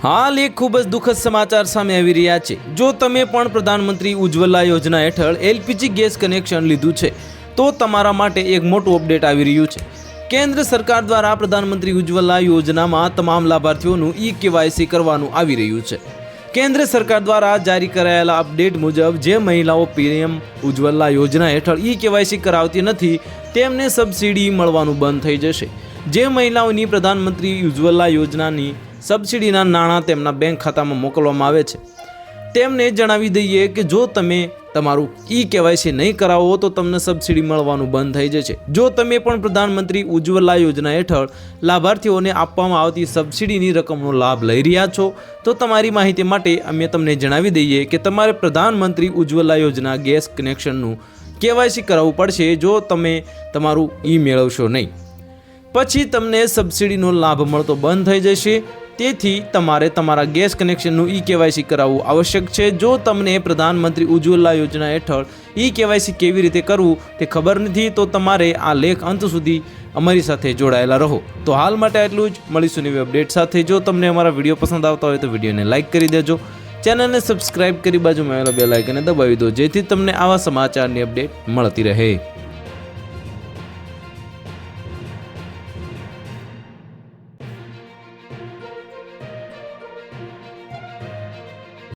હાલ એક ખૂબ જ દુઃખદ સમાચાર સામે આવી રહ્યા છે. જો તમે પણ પ્રધાનમંત્રી ઉજ્જવલા યોજના હેઠળ એલપીજી ગેસ કનેક્શન લીધું છે, તો તમારા માટે એક મોટું અપડેટ આવી રહ્યું છે. કેન્દ્ર સરકાર દ્વારા પ્રધાનમંત્રી ઉજ્જવલા યોજનામાં તમામ લાભાર્થીઓનું ઈ કેવાયસી કરવાનું આવી રહ્યું છે. કેન્દ્ર સરકાર દ્વારા જારી કરાયેલા અપડેટ મુજબ જે મહિલાઓ પીએમ ઉજ્જવલા યોજના હેઠળ ઈ કેવાયસી કરાવતી નથી, તેમને સબસિડી મળવાનું બંધ થઈ જશે. જે મહિલાઓની પ્રધાનમંત્રી ઉજ્જવલા યોજનાની સબસિડીના નાણાં તેમના બેંક ખાતામાં મોકલવામાં આવે છે. તેમને જણાવી દઈએ કે જો તમે તમારું ઈ કેવાયસી નહીં કરાવો તો તમને સબસિડી મળવાનું બંધ થઈ જશે. જો તમે પણ પ્રધાનમંત્રી ઉજ્જવલા યોજના હેઠળ લાભાર્થીઓને આપવામાં આવતી સબસિડીની રકમનો લાભ લઈ રહ્યા છો, તો તમારી માહિતી માટે અમે તમને જણાવી દઈએ કે તમારે પ્રધાનમંત્રી ઉજ્જવલા યોજના ગેસ કનેક્શનનું કેવાયસી કરાવવું પડશે જો તમે તમારું ઈ મેળવશો નહીં. પછી તમને સબસિડીનો લાભ મળતો બંધ થઈ જશે. તેથી તમારે તમારા ગેસ કનેક્શનનું ઈ કેવાયસી કરાવવું આવશ્યક છે. જો તમને પ્રધાનમંત્રી ઉજ્જવલા યોજના હેઠળ ઈ કેવાયસી કેવી રીતે કરવું તે ખબર નથી, તો તમારે આ લેખ અંત સુધી અમારી સાથે જોડાયેલા રહો. તો હાલ માટે આટલું જ. મળીશું નવી અપડેટ સાથે. જો તમને અમારા વીડિયો પસંદ આવતા હોય તો વિડીયોને લાઇક કરી દેજો. ચેનલને સબસ્ક્રાઇબ કરી બાજુમાં આવેલા બે લાઇકને દબાવી દો, જેથી તમને આવા સમાચારની અપડેટ મળતી રહે.